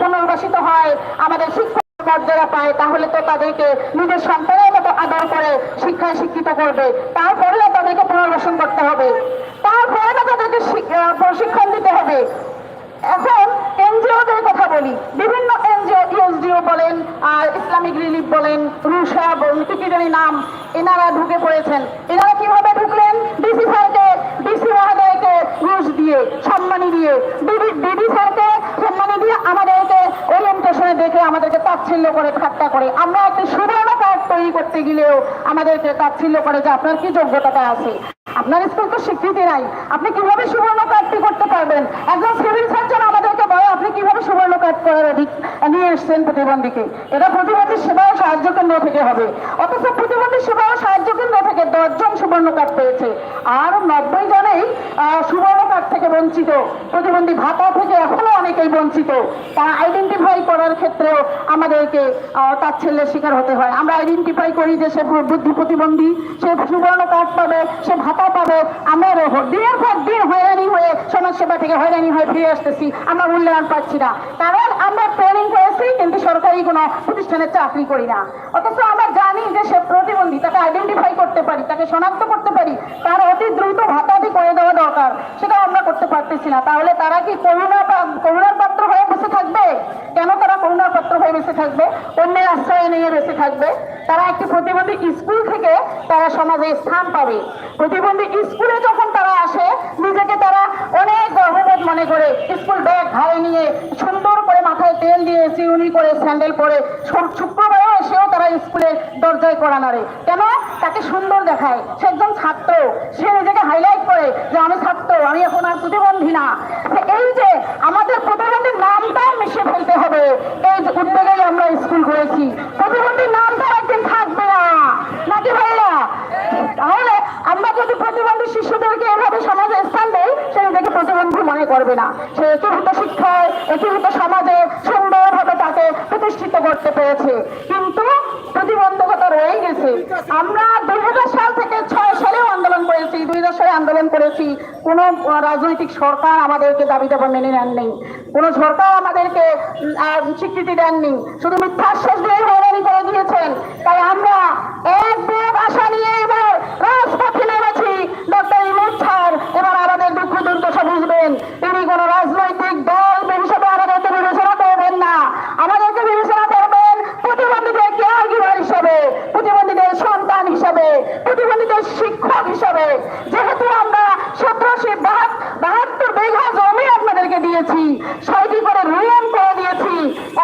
পুনর্বাসিত হয়, আমাদের শিক্ষক মর্যাদা পায়, তাহলে তো তাদেরকে নিজের সন্তানের মতো আদর করে শিক্ষায় শিক্ষিত করবে। তারপরেও তাদেরকে পুনর্বাসন করতে হবে। তারপরে তাদেরকে প্রশিক্ষণ দিতে হবে। এখন এনজিওদের কথা বলি। বিভিন্ন এনজিও ইউএসডিও বলেন, আর ইসলামিক রিলিফ বলেন, রুশা বলেন, কি জানি নাম, এনারা ঢুকে পড়েছেন। এনারা কীভাবে ঢুকলেন? ডিসি স্যারকে, ডিসি মহোদয়কে ঘুষ দিয়ে, সম্মানী দিয়ে। ডিডি স্যারকে আমাদেরকে ওরিয়েন্টেশনে দেখে আমাদেরকে তাচ্ছিল্য করে, ঠাট্টা করে। আমরা একটি সুবর্ণ কার্ড তৈরি করতে গেলেও আমাদেরকে তাচ্ছিল্য করে যে আপনার কি যোগ্যতাটা আছে। আপনার স্কুল তো স্বীকৃতি নাই। আপনি কীভাবে সুবর্ণ কার্ডটি করতে পারবেন? একজন সিভিল সার্জন আমাদেরকে আপনি কীভাবে সুবর্ণ কার্ড করার অধিক নিয়ে এসছেন প্রতিবন্ধীকে? এটা প্রতিবন্ধী সেবা ও সাহায্য কেন্দ্র থেকে হবে। অথচ প্রতিবন্ধী সেবা ও সাহায্য কেন্দ্র থেকে দশজন সুবর্ণ কার্ড পেয়েছে। আর নব্বই জনেই সুবর্ণ কার্ড থেকে বঞ্চিত। প্রতিবন্ধী ভাতা থেকে এখনও অনেকেই বঞ্চিত। তারা আইডেন্টিফাই করার ক্ষেত্রেও আমাদেরকে আহ, তাচ্ছিল্যের শিকার হতে হয়। আমরা আইডেন্টিফাই করি যে সে বুদ্ধি প্রতিবন্ধী সে সুবর্ণ কার্ড পাবে সে ভাতা পাবে। আমরা দিনের পর দিন হয়রানি হয়ে সমাজসেবা থেকে হয়রানি হয়ে ফিরে আসতেছি। আমরা মূল্যায়ন পাচ্ছি না। কারণ আমরা ট্রেনিং করেছি, কিন্তু সরকারি কোনো প্রতিষ্ঠানে চাকরি করি না। অথচ আমরা জানি যে সে প্রতিবন্ধী, তাকে আইডেন্টিফাই করতে পারি, তাকে শনাক্ত করতে পারি। তার অতি দ্রুত ভাতাদি করে দেওয়া দরকার, সেটা আমরা করতে পারতেছি না। তাহলে তারা কি করুণা করুণার পাত্র হয়ে বসে থাকবে? কেন তারা করুণার পাত্র হয়ে বেঁচে থাকবে? অন্যের আশ্রয় নিয়ে বেঁচে থাকবে? তারা একটি প্রতিবন্ধী স্কুল থেকে তারা সমাজে স্থান পাবে। প্রতিবন্ধী স্কুলে যখন তারা আসে, নিজেকে তারা অনেক গর্ববোধ মনে করে, স্কুল ব্যাগ ঘাড়ে নিয়ে সুন্দর করে মাথায় তেল দিয়ে চিউনি করে স্যান্ডেল পরে শুক্রবারও এসেও তারা স্কুলের দরজায় করা নাড়ে। কেন? তাকে সুন্দর দেখায়। সে একজন ছাত্র। সে নিজেকে হাইলাইট করে যে আমি ছাত্র, আমি এখন আর প্রতিবন্ধী না। এই যে আমাদের প্রতিবন্ধীর নামটাও মিশে ফেলতে হবে। এই উদ্যোগেই আমরা স্কুল করেছি। প্রতিবন্ধীর নামটা একদিন থাকবে না। নাকি ভাইরা তাহলে আমরা যদি প্রতিবন্ধী শিশুদেরকে এভাবে সমাজে স্থান দেই সে নিজেকে প্রতিবন্ধী মনে করবে না। সে একীভূত শিক্ষায়, একীভূত সমাজে সুন্দরভাবে তাকে প্রতিষ্ঠিত করতে পেরেছে। কিন্তু প্রতিবন্ধকতা রয়ে গেছে। আমরা দুই সাল থেকে ছয় সালেও আন্দোলন করেছি দুই সালে আন্দোলন করেছি। কোনো রাজনৈতিক সরকার আমাদেরকে দাবি দাবা মেনে নেননি। কোনো সরকার আমাদেরকে স্বীকৃতি দেননি। শুধু মিথ্যা আশ্বাস দিয়ে হয়রানি করে দিয়েছেন। তাই আমরা এক বুক আশা নিয়ে এবার রাজপথে নেমেছি ডক্টর ইমুদ স্যার এবার আমাদের দুঃখ দুর্দশা বুঝবেন। তিনি কোনো রাজনৈতিক দল হিসেবে আমাদেরকে বিবেচনা করবেন না। আমাদেরকে বিবেচনা করবেন প্রতিবন্ধীদের কেয়ার গিভার হিসেবে, প্রতিবন্ধীদের সন্তান হিসেবে, প্রতিবন্ধীদের শিক্ষক হিসেবে। যেহেতু আমরা সতেরোশি বাহাত্তর বিঘা জমি আপনাদেরকে দিয়েছি, ছয়টি করে রুম করে দিয়েছি,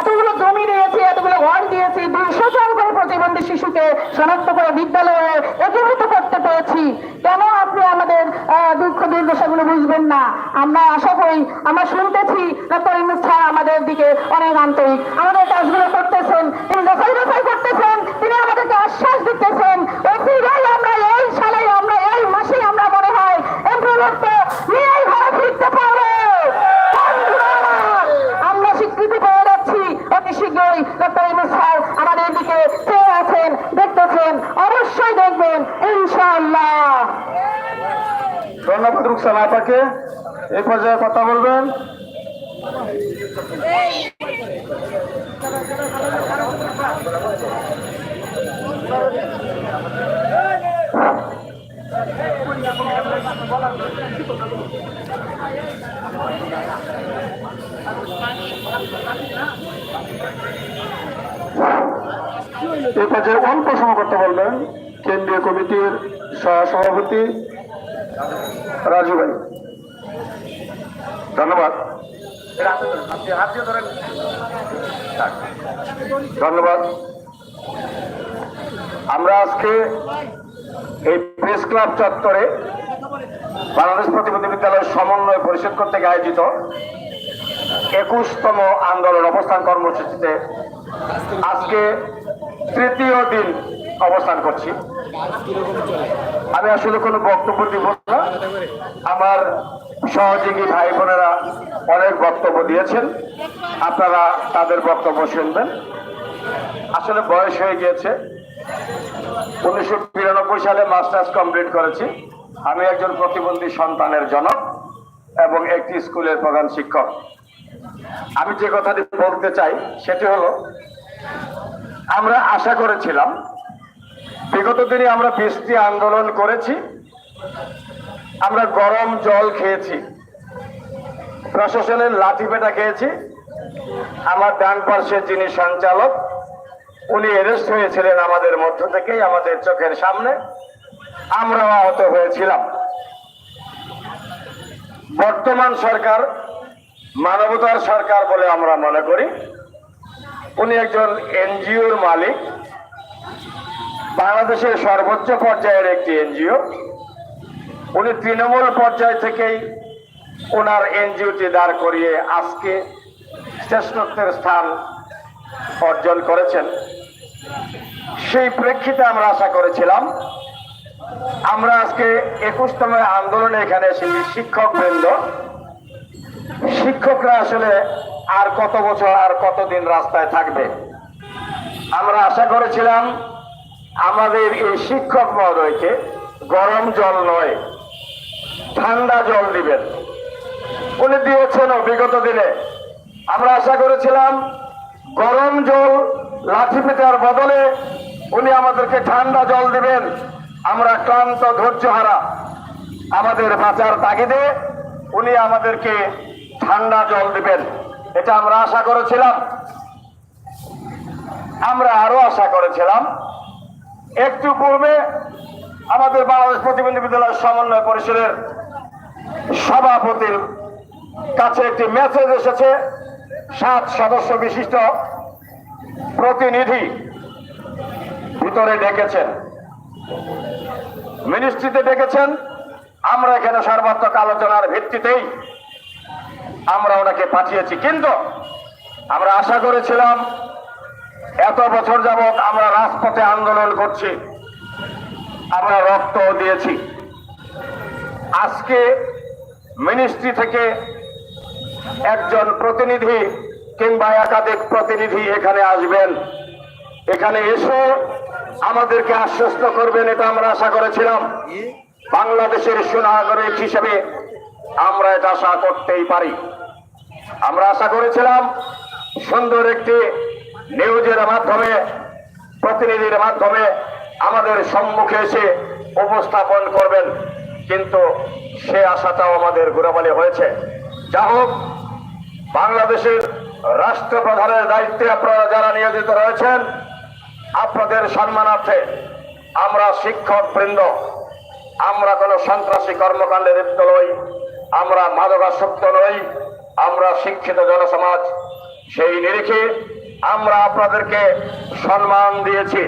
এতগুলো জমি দিয়েছি, এতগুলো ঘর দিয়েছি, দুইশো জন করে প্রতিবন্ধী শিশুকে শনাক্ত করে বিদ্যালয়ে একীভূত করতে পেরেছি। কেন আপনি আমাদের দুঃখ দুর্দশাগুলো বুঝবেন না? আমরা আশা করি, আমরা শুনতেছি আমাদের দিকে অনেক আন্তরিক। আমাদের কাজগুলো করতেছেন, তিনি যাচাই বাছাই করতেছেন, তিনি আমাদেরকে আশ্বাস দিতেছেন অচিরেই আমরা এই সালে আমরা এই মাসে আমরা মনে হয় এমপ্লয়মেন্ট নিয়েই ঘরে ফিরতে পারব বন্ধুরা, আমরা স্বীকৃতি পেয়ে যাচ্ছি অতি শীঘ্রই ডক্টর ইমুদ স্যার আমাদের দিকে চেয়ে আছেন দেখতেছেন অবশ্যই দেখবেন ইনশাআল্লাহ। ধন্যবাদ রুকসানা আপাকে। এই পর্যায়ে কথা বলবেন। এই পর্যায়ে অল্প সময় করতে বলবেন কেন্দ্রীয় কমিটির সহসভাপতি রাজু ভাই ধন্যবাদ। ধন্যবাদ। আমরা আজকে এই প্রেস ক্লাব চত্বরে বাংলাদেশ প্রতিবন্ধী বিদ্যালয়ের সমন্বয় পরিষদ কর্তৃক আয়োজিত একুশতম আন্দোলন অবস্থান কর্মসূচিতে আজকে তৃতীয় দিন অবস্থান করছি। আমি আসলে কোনো বক্তব্য দিব না। আমার সহযোগী ভাই বোনেরা অনেক বক্তব্য দিয়েছেন। আপনারা তাদের বক্তব্য শুনবেন। আসলে বয়স হয়ে গিয়েছে। উনিশশো বিরানব্বই সালে মাস্টার্স কমপ্লিট করেছি। আমি একজন প্রতিবন্ধী সন্তানের জনক এবং একটি স্কুলের প্রধান শিক্ষক। আমি যে কথাটি বলতে চাই, সেটি হলো আমরা আশা করেছিলাম। বিগত দিনে আমরা বৃষ্টি আন্দোলন করেছি। আমরা গরম জল খেয়েছি। প্রশাসনের লাঠি পেটা খেয়েছি। আমার ডান পার্শ্বের যিনি সঞ্চালক, উনি অ্যারেস্ট হয়েছিলেন আমাদের মধ্য থেকেই, আমাদের চোখের সামনে। আমরাও আহত হয়েছিলাম। বর্তমান সরকার মানবতার সরকার বলে আমরা মনে করি। উনি একজন এনজিওর মালিক। বাংলাদেশের সর্বোচ্চ পর্যায়ের একটি এনজিও। উনি তৃণমূল পর্যায় থেকেই ওনার এনজিওটি দাঁড় করিয়ে আজকে শ্রেষ্ঠত্বের স্থান অর্জন করেছেন। সেই প্রেক্ষিতে আমরা আশা করেছিলাম, আমরা আজকে একুশতম আন্দোলনে এখানে এসেছি শিক্ষক বৃন্দ শিক্ষকরা আসলে আর কত বছর আর কতদিন রাস্তায় থাকবে? আমরা আশা করেছিলাম আমাদের এই শিক্ষক মহোদয়কে গরম জল নয়, ঠান্ডা জল দিবেন। উনি দিয়েছেন বিগত দিনে। আমরা আশা করেছিলাম গরম জল লাঠি পেটার বদলে উনি আমাদেরকে ঠান্ডা জল দিবেন। আমরা ক্লান্ত ধৈর্য হারা আমাদের বাঁচার তাগিদে উনি আমাদেরকে ঠান্ডা জল দিবেন। এটা আমরা আশা করেছিলাম। আমরা আরও আশা করেছিলাম। একটু পূর্বে আমাদের বাংলাদেশ প্রতিবন্ধী বিদ্যালয় সমন্বয় পরিষদের সভাপতির কাছে একটি মেসেজ এসেছে। সাত সদস্য বিশিষ্ট প্রতিনিধি ভিতরে ডেকেছেন। মিনিস্ট্রিতে ডেকেছেন। আমরা এখানে সর্বাত্মক আলোচনার ভিত্তিতেই আমরা ওনাকে পাঠিয়েছি। কিন্তু আমরা আশা করেছিলাম, এত বছর যাবৎ আমরা রাজপথে আন্দোলন করছি, আমরা রক্ত দিয়েছি। আজকে মিনিস্ট্রি থেকে একজন প্রতিনিধি কিংবা একাধিক প্রতিনিধি এখানে আসবেন। এখানে এসে আমাদেরকে আশ্বস্ত করবেন, এটা আমরা আশা করেছিলাম। বাংলাদেশের সুনাগরিক হিসেবে আমরা এটা আশা করতেই পারি। আমরা আশা করেছিলাম সুন্দর একটি নিউজের মাধ্যমে, প্রতিনিধির মাধ্যমে আমাদের সম্মুখে এসে উপস্থাপন করবেন। কিন্তু সে আশাটাও আমাদের ঘোরাবালি হয়েছে। যা হোক, বাংলাদেশের রাষ্ট্রপ্রধানের দায়িত্বে আপনারা যারা নিয়োজিত রয়েছেন, আপনাদের সম্মানার্থে আমরা শিক্ষক বৃন্দ আমরা কোনো সন্ত্রাসী কর্মকাণ্ডে লিপ্ত নই আমরা মাদকাসক্ত নই। আমরা শিক্ষিত জনসমাজ, সেই নিরিখে আমরা আপনাদেরকে সম্মান দিয়েছি।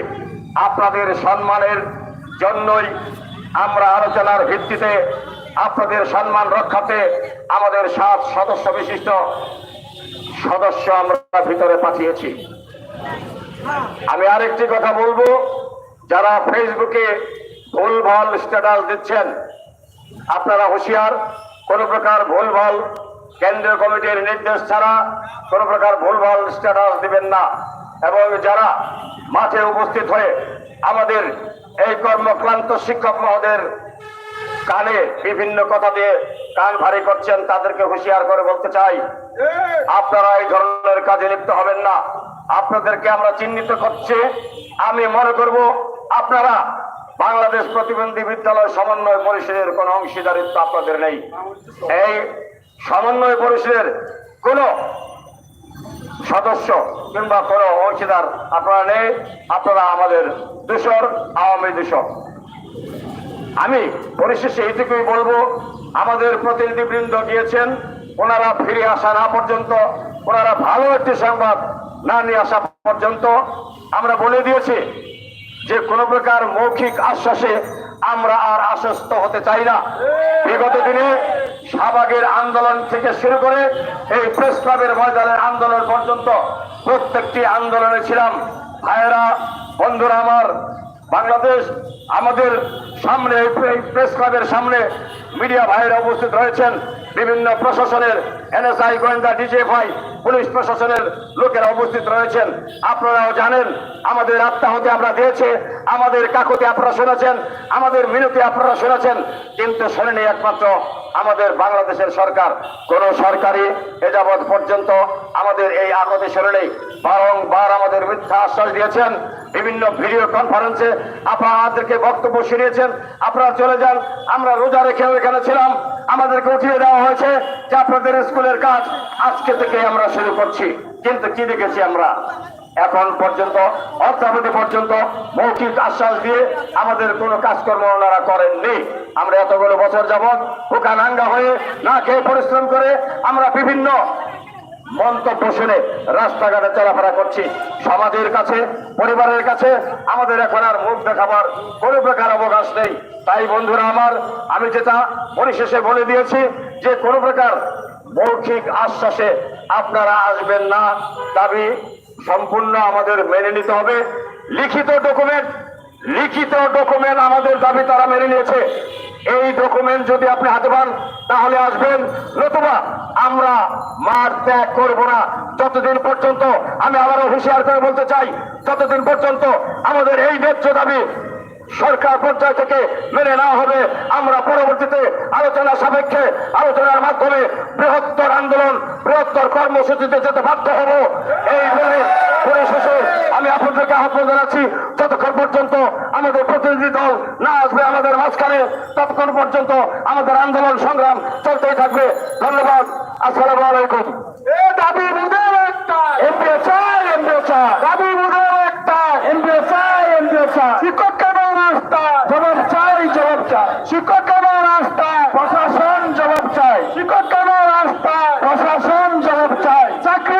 আপনাদের সম্মানের জন্যই আমরা আলোচনার ভিত্তিতে আপনাদের সম্মান রক্ষাতে আমাদের সাত সদস্য বিশিষ্ট সদস্য আমরা ভিতরে পাঠিয়েছি। আমি আরেকটি কথা বলব, যারা ফেসবুকে ভুলভাল স্ট্যাটাস দিচ্ছেন, আপনারা হুঁশিয়ার, কোনো প্রকার ভুলভাল কেন্দ্রীয় কমিটির নির্দেশ ছাড়া কোনো প্রকার ভুলভাল স্ট্যাটাস দিবেন না। এবং যারা মাঠে উপস্থিত হয়ে আমাদের এই কর্মক্লান্ত শিক্ষক মহোদয়ের কানে বিভিন্ন কথা দিয়ে কান ভারী করছেন, তাদেরকে হুঁশিয়ার করে বলতে চাই, আপনারা এই ধরনের কাজে লিপ্ত হবেন না। আপনাদেরকে আমরা চিহ্নিত করছি। আমি মনে করব আপনারা বাংলাদেশ প্রতিবন্ধী বিদ্যালয় সমন্বয় পরিষদের কোনো অংশীদারিত্ব আপনাদের নেই। এই সমন্বয় পরিষদের কোনো সদস্য কিংবা কোনো অংশীদার আপনারা নেই, আপনারা আমাদের দূষর, আওয়ামী দূষর। আমি পরিশেষে এইটুকুই বলব, আমাদের প্রতিনিধিবৃন্দ গিয়েছেন, ওনারা ফিরে আসা না পর্যন্ত, ওনারা ভালো একটি সংবাদ না নিয়ে আসা পর্যন্ত আমরা বলে দিয়েছি যে কোনো প্রকার মৌখিক আশ্বাসে আমরা আর আশ্বস্ত হতে চাই না। বিগত দিনে শাহবাগের আন্দোলন থেকে শুরু করে এই প্রেস ক্লাবের ময়দানের আন্দোলন পর্যন্ত প্রত্যেকটি আন্দোলনে ছিলাম। ভাইয়েরা, বন্ধুরা আমার বাংলাদেশ আমাদের সামনে, এই প্রেস ক্লাবের সামনে মিডিয়া ভাইয়েরা উপস্থিত রয়েছেন। বিভিন্ন প্রশাসনের এনএসআই গোয়েন্দা ডিজিএফআই পুলিশ প্রশাসনের লোকেরা উপস্থিত রয়েছেন। আপনারাও জানেন, আমাদের আত্মাহতি আমরা দিয়েছে, আমাদের কাকতি আপনারা শুনেছেন, আমাদের মিনতি আপনারা শুনেছেন, কিন্তু শোনেনি একমাত্র আমাদের বাংলাদেশের সরকার, কোন সরকারি এ যাবৎ পর্যন্ত আমাদের এই আগতে শরণে বারংবার আমাদের মিথ্যা আশ্বাস দিয়েছেন, বিভিন্ন ভিডিও কনফারেন্সে আপনারা আমাদেরকে বক্তব্য শুনিয়েছেন, আপনারা চলে যান, আমরা রোজা রেখেও এখানে ছিলাম, আমাদেরকে উঠিয়ে দেওয়া হয়েছে যে আপনাদের স্কুলের কাজ আজকে থেকে আমরা শুরু করছি। কিন্তু কি দেখেছি আমরা? এখন পর্যন্ত অর্থাবধি পর্যন্ত মৌখিক আশ্বাস দিয়ে আমাদের কোনো কাজকর্ম ওনারা করেননি। আমরা এতগুলো বছর যাবৎ হুকানাঙ্গা হয়ে না খেয়ে পরিশ্রম করে আমরা বিভিন্ন মন্তব্য শুনে রাস্তাঘাটে চলাফেরা করছি। সমাজের কাছে, পরিবারের কাছে আমাদের এখন আর মুখ দেখাবার কোনো প্রকার অবকাশ নেই। তাই বন্ধুরা আমার, আমি যেটা পরিশেষে বলে দিয়েছি যে কোনো প্রকার মৌখিক আশ্বাসে আপনারা আসবেন না। দাবি সম্পূর্ণ আমাদের মেনে নিতে হবে। লিখিত ডকুমেন্ট লিখিত ডকুমেন্ট আমাদের দাবি তারা মেনে নিয়েছে। এই ডকুমেন্ট যদি আপনি হাতে পান, তাহলে আসবেন। নতুবা আমরা মার ত্যাগ করব না। যতদিন পর্যন্ত আমি আবারও হুঁশিয়ার করে বলতে চাই, ততদিন পর্যন্ত আমাদের এই ন্যায্য দাবি সরকার পর্যায় থেকে মেনে নেওয়া হবে। আমরা পরবর্তীতে আলোচনা সাপেক্ষে আলোচনার মাধ্যমে বৃহত্তর আন্দোলন বৃহত্তর কর্মসূচিতে যেতে বাধ্য হব। এই বলে পরিশেষে আমি আপনাদেরকে আহ্বান জানাচ্ছি যতক্ষণ পর্যন্ত আমাদের প্রতিনিধি দল না আসবে আমাদের মাঝখানে ততক্ষণ পর্যন্ত আমাদের আন্দোলন সংগ্রাম চলতেই থাকবে। ধন্যবাদ। আসসালামু আলাইকুম। এ দাবি বুঝের একটা এমপিও চাই এমপিও চাই দাবি বুঝের একটা এমপিও চাই এমপিও চাই শিক্ষক কেন রাস্তা জবাব চাই জবাব চাই শিক্ষক প্রশাসন জবাব প্রশাসন চাকরি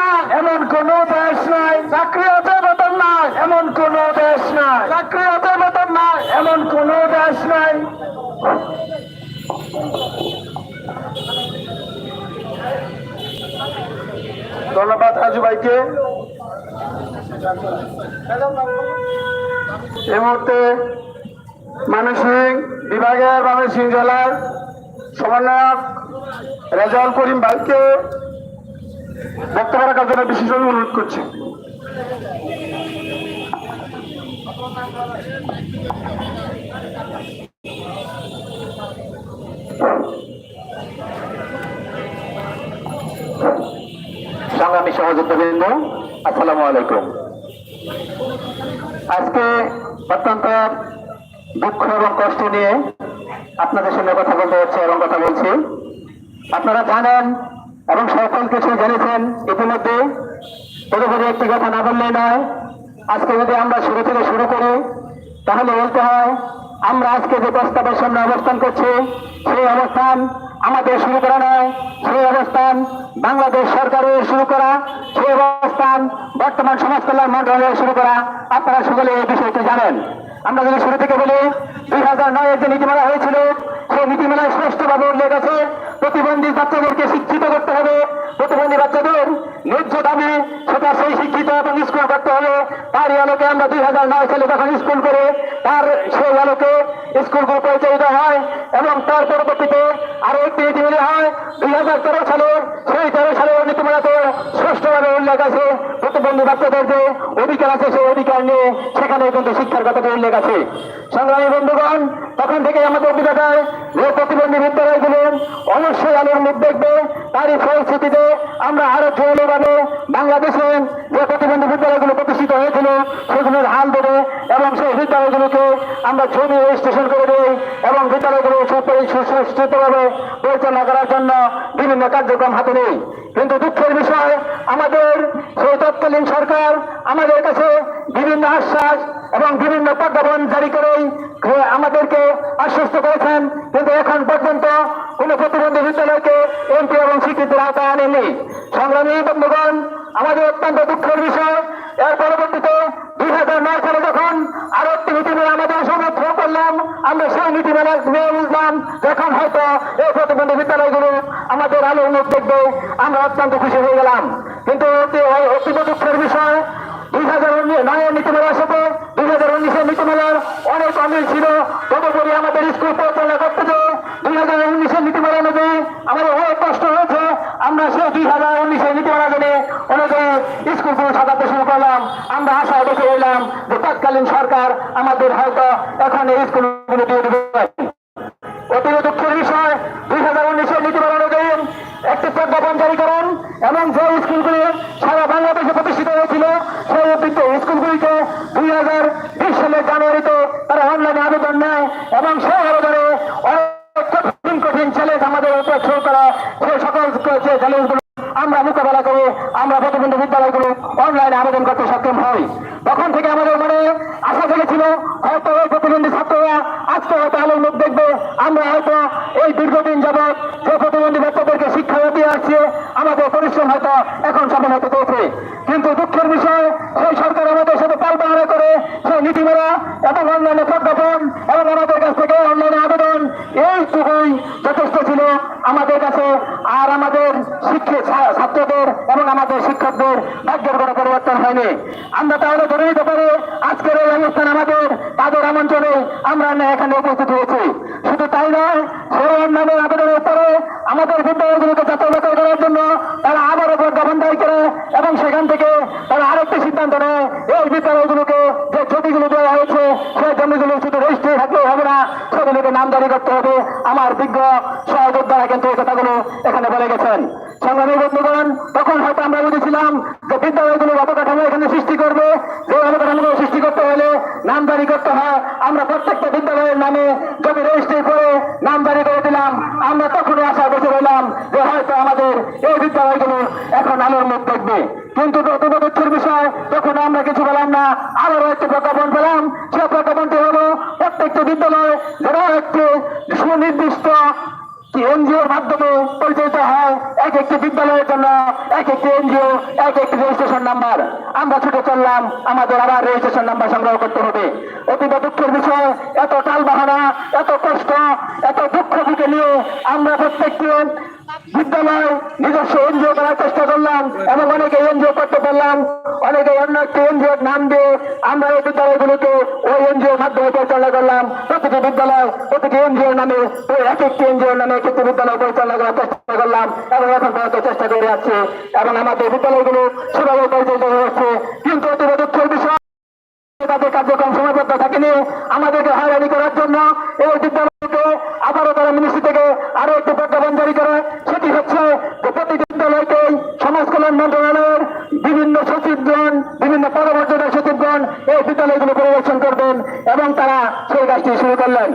না এমন নাই। চাকরি নাই, এমন চাকরি নাই, এমন নাই। ধন্যবাদ রাজু ভাইকে। এই মুহূর্তে মানসিং বিভাগের ময়মনসিংহ জেলার সমন্বয়ক রেজাউল করিম ভাইকে বক্তব্য রাখার জন্য বিশেষ অনুরোধ করছি। সংগ্রামী সহযোগিতাবৃন্দ আসসালামু আলাইকুম। আজকে অত্যন্ত দুঃখ এবং কষ্ট নিয়ে আপনাদের সঙ্গে কথা বলতে হচ্ছে এবং কথা বলছি। আপনারা জানেন এবং সকল কিছু জেনেছেন ইতিমধ্যে, তদুপরি একটি কথা না বললেই নয়, আজকে যদি আমরা শুরু থেকে শুরু করি, তাহলে বলতে হয়, আমরা আজকে যে প্রস্তাবের সামনে অবস্থান করছি, সেই অবস্থান আমাদের শুরু করা নয়, সেই অবস্থান বাংলাদেশ সরকারের শুরু করা, সেই অবস্থান বর্তমান সমাজ কল্যাণ মন্ত্রণালয়ের শুরু করা। আপনারা সকলে এই বিষয়টি জানেন। আমরা যদি শুরু থেকে বলি, দুই হাজার নয়ের যে নীতিমালা হয়েছিল, সেই নীতিমালায় স্পষ্টভাবে উল্লেখ আছে, প্রতিবন্ধী বাচ্চাদেরকে শিক্ষিত করতে হবে। প্রতিবন্ধী বাচ্চাদের ন্যায্য দাবি, সেটা সেই শিক্ষিত এবং স্কুল করতে হবে। তারই আলোকে আমরা দুই হাজার নয় সালে যখন স্কুল করে, তার সেই আলোকে স্কুলগুলো পরিচালিত হয় এবং তার পরবর্তীতে আরও একটি নীতিমালা হয়। দুই হাজার তেরো সালে, সেই তেরো সালের নীতিমালাতে স্পষ্টভাবে উল্লেখ আছে, প্রতিবন্ধী বাচ্চাদের যে অধিকার আছে, সেই অধিকার নিয়ে সেখানে কিন্তু শিক্ষার কথাটা উল্লেখ আছে সংগ্রামী বন্ধুগণ, তখন থেকে আমাদের অভিজ্ঞতায় যে প্রতিবন্ধী বিদ্যালয়গুলো অবশ্যই আলোর মুখ দেখবে, তারই ফলশ্রুতিতে আমরা আরও জোরভাবে বাংলাদেশে যে প্রতিবন্ধী বিদ্যালয়গুলো প্রতিষ্ঠিত হয়েছিল, সেগুলোর হাল ধরে এবং সেই বিদ্যালয়গুলোকে আমরা ছবি রেজিস্ট্রেশন করে দিই এবং বিদ্যালয়গুলো সুপরি- সুসংস্কৃতভাবে পরিচালনা করার জন্য বিভিন্ন কার্যক্রম হাতে নেই। কিন্তু দুঃখের বিষয়, আমাদের সেই তৎকালীন সরকার আমাদের কাছে বিভিন্ন আশ্বাস এবং বিভিন্ন প্রজ্ঞাপন জারি করেই আমাদেরকে আশ্বস্ত করেছেন। কিন্তু এখন পর্যন্ত কোন প্রতিবন্ধী বিদ্যালয়কে এমপি এবং স্বীকৃতির আওতায় আনেনি সংগ্রামী বন্ধুগণ, আমাদের অত্যন্ত দুঃখের বিষয়, এর পরবর্তীতে দুই হাজার নয় সালে যখন আরও একটি নীতিমালা আমাদের সমর্থন করলাম, আমরা সেই নীতিমালা নিয়ে বুঝলাম যখন হয়তো এই প্রতিবন্ধী বিদ্যালয়গুলো আমাদের আলো উন্নত দেখবে আমরা অত্যন্ত খুশি হয়ে গেলাম। কিন্তু অতি- দুঃখের বিষয় দুই হাজার নয়ের নীতিমালার সাথে নীতিমালার অনেক অমিল ছিল। তদুপরি আমাদের স্কুল পরিচালনা করতে যে দুই হাজার উনিশের নীতিমালা অনুযায়ী। আমাদের অনেক কষ্ট হয়েছে। আমরা সেই দুই হাজার উনিশের নীতিমালা জেনে অনুযায়ী স্কুলগুলো সাজাতে শুরু করলাম। আমরা আশা দেখে এলাম যে তৎকালীন সরকার আমাদের হয়তো এখন এই স্কুলগুলো দিয়ে দেবে। অতি দুঃখের আমাদের উপর শুরু করা সেই সকল চ্যালেঞ্জগুলো আমরা মোকাবেলা করে আমরা প্রতিবন্ধী বিদ্যালয়গুলো অনলাইনে আবেদন করতে সক্ষম হই। তখন থেকে আমাদের হয়নি। আমরা তাহলে ধরে নিতে পারি, আজকের এই অনুষ্ঠান আমাদের তাদের আমন্ত্রণে আমরা এখানে উপস্থিত হয়েছি। শুধু তাই নয় সেই অন্যান্য আবেদনের পরে আমাদের বিদ্যালয়গুলোকে বাছাই করার জন্য তারা আবারও প্রজ্ঞাপন দায়ী করে এবং সেখান থেকে তারা আরেকটি সিদ্ধান্ত নেয়, এই বিদ্যালয়গুলোকে যে জমিগুলো দেওয়া হয়েছে, সেই জমিগুলো শুধু রেজিস্ট্রি থাকলেও হবে না, সেগুলোকে নামদারি করতে হবে। আমার বিজ্ঞ সহযোদ্ধারা কিন্তু এই কথাগুলো এখানে বলে গেছেন সংগ্রামী বন্ধুগণ তখন হয়তো আমরা বুঝেছিলাম যে বিদ্যালয়গুলো অবকাঠামো এখানে সৃষ্টি করবে যে অবকাঠামো সৃষ্টি করতে হলে নামদারি করতে হয় আমরা প্রত্যেকটা বিদ্যালয়ের নামে জমি রেজিস্ট্রি করে নামদারি করে দিলাম। আমরা তখনই আশা বসে রইলাম যে হয়তো আমাদের এই বিদ্যালয়গুলো এখন আলোর মুখ দেখবে। কিন্তু যতটা দুঃখের বিষয়, তখন আমরা কিছু পেলাম না। আরও একটি প্রজ্ঞাপন পেলাম। সে প্রজ্ঞাপনটি হলো প্রত্যেকটি বিদ্যালয়ে যারা একটি সুনির্দিষ্ট এনজিওর মাধ্যমে পরিচালিত হয়। এক একটি বিদ্যালয়ের জন্য এক একটি এনজিও, এক একটি রেজিস্ট্রেশন নাম্বার। আমরা ছুটে চললাম, আমাদের আবার রেজিস্ট্রেশন নাম্বার সংগ্রহ করতে হবে। অতীব দুঃখের বিষয়, এত টাল বাহানা এত কষ্ট, এত দুঃখ বুকে নিয়ে আমরা প্রত্যেকটি বিদ্যালয়, নিজস্ব এনজিও করার চেষ্টা করলাম এবং অনেকে এনজিও করতে পারলাম, অনেকে অন্য একটি এনজিওর নাম দিয়ে আমরা এই বিদ্যালয়গুলোকে ওই এনজিওর মাধ্যমে পরিচালনা করলাম। প্রতিটি বিদ্যালয়, প্রতিটি এনজিওর নামে, ওই এক একটি এনজিওর নামে একটি বিদ্যালয় পরিচালনা করার চেষ্টা করলাম এবং এখন পর্যন্ত চেষ্টা করে যাচ্ছে। এবং আমাদের বিদ্যালয়গুলো সেভাবে পরিচালিত হচ্ছে। কিন্তু অতীব বিষয় তাদের কার্যক্রম সীমাবদ্ধ থাকেনি আমাদেরকে হয়রানি করার জন্য এই বিদ্যালয়কে আবারও তারা মিনিস্ট্রি থেকে আরও একটি প্রজ্ঞাপন জারি করে। সেটি হচ্ছে যে প্রতিটি সমাজ কল্যাণ মন্ত্রণালয়ের বিভিন্ন সচিবগণ, বিভিন্ন পরবর্তীদের সচিবগণ এই বিদ্যালয়গুলো পরিদর্শন করবেন এবং তারা সেই কাজটি শুরু করলেন।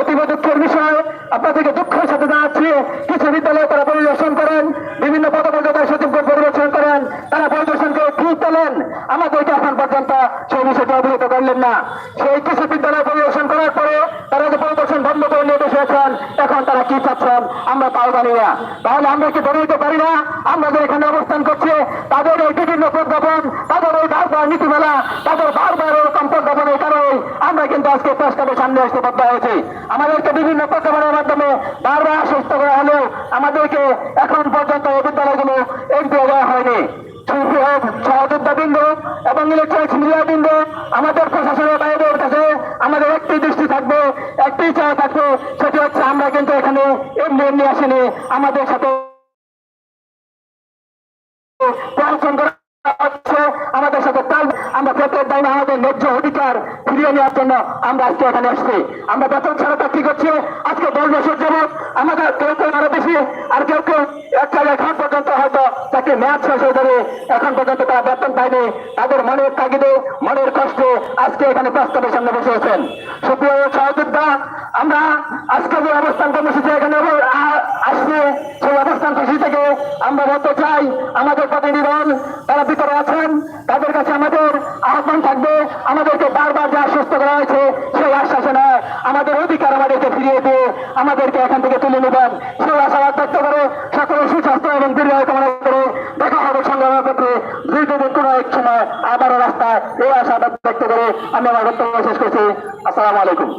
অতীব দুঃখের বিষয়, আপনাদেরকে দুঃখের সাথে জানাচ্ছি, কিছু বিদ্যালয় তারা পরিদর্শন করেন, বিভিন্ন পদমর্যাদার সচিবগণ পরিদর্শন করেন তারা পরিদর্শন করে ঠিক পেলেন আমাদেরকে এখন পর্যন্ত সেই বিষয়টি অবহিত করলেন না। সেই কিছু বিদ্যালয় পরিদর্শন করার পরে তারা যে পরিদর্শন বন্ধ করে নিয়ে বসেছেন এখন তারা কি চাচ্ছেন, আমরা তাও জানি না। তাহলে আমরা কি ধরে নিতে পারি না? আমরা যে এখানে অবস্থান করছি, তাদের এই বিভিন্ন প্রজ্ঞাপন, তাদের এই বারবার নীতিমালা, তাদের বারবার এরকম প্রজ্ঞাপনের কারণে আমরা কিন্তু আজকে প্রেস ক্লাবের সামনে আসতে বাধ্য হয়েছি। আমাদেরকে বিভিন্ন প্রজ্ঞাপনের মাধ্যমে বারবার আশ্বস্ত করা হলেও আমাদেরকে এখন পর্যন্ত এই বিদ্যালয়গুলো এগিয়ে দেওয়া হয়নি। সহযোদ্ধা বৃন্দ এবং আমাদের প্রশাসনের বাইরের কাছে আমাদের একটি দৃষ্টি থাকবে, একটি চাওয়া থাকবে, সেটি হচ্ছে আমরা কিন্তু এখানে এমনি এমনি আসেনি, আমাদের সাথে আমরা প্রত্যেক দায় আমাদের ন্যায্য অধিকার ফিরিয়ে নেওয়ার জন্য আমরা আজকে এখানে আসছি। আমরা বেতন ছাড়া চাকরি করছি। আজকে দশ বছর যাবৎ আমাদের কেউ কেউ আরও বেশি, আর কেউ কেউ এক জায়গায় এখন পর্যন্ত হয়তো চাকরি মেয়াদ শেষ হয়ে যাবে, এখন পর্যন্ত তারা বেতন পায়নি। তাদের মনের তাগিদে, মনের কষ্টে আজকে এখানে প্রস্তাবের সামনে বসে আছেন। সুপ্রিয় সহযোদ্ধা, আমরা আজকে যে অবস্থান কর্মসূচি এখানে আসছে, সেই অবস্থান কর্মসূচি থেকে আমরা বলতে চাই, আমাদের প্রতিনিধিগণ তারা ভিতরে আছেন, তাদের কাছে আমাদের আহ্বান থাকবে। আমাদেরকে বারবার যে আশ্বস্ত করা হয়েছে, সেই আশ্বাসে নয় আমাদের অধিকার আমাদেরকে ফিরিয়ে দিয়ে আমাদেরকে এখান থেকে তুলে নেবেন। সেই আশাবাদ ব্যক্ত করে সকলের সুস্বাস্থ্য এবং দীর্ঘায়ু কামনা করে দেখা হবে সংগ্রামের ক্ষেত্রে দীর্ঘদিন কোনো এক সময় আবারও রাস্তায়। এই আশাবাদ ব্যক্ত করে আমি আমার বক্তব্য শেষ করছি। আসসালামু আলাইকুম।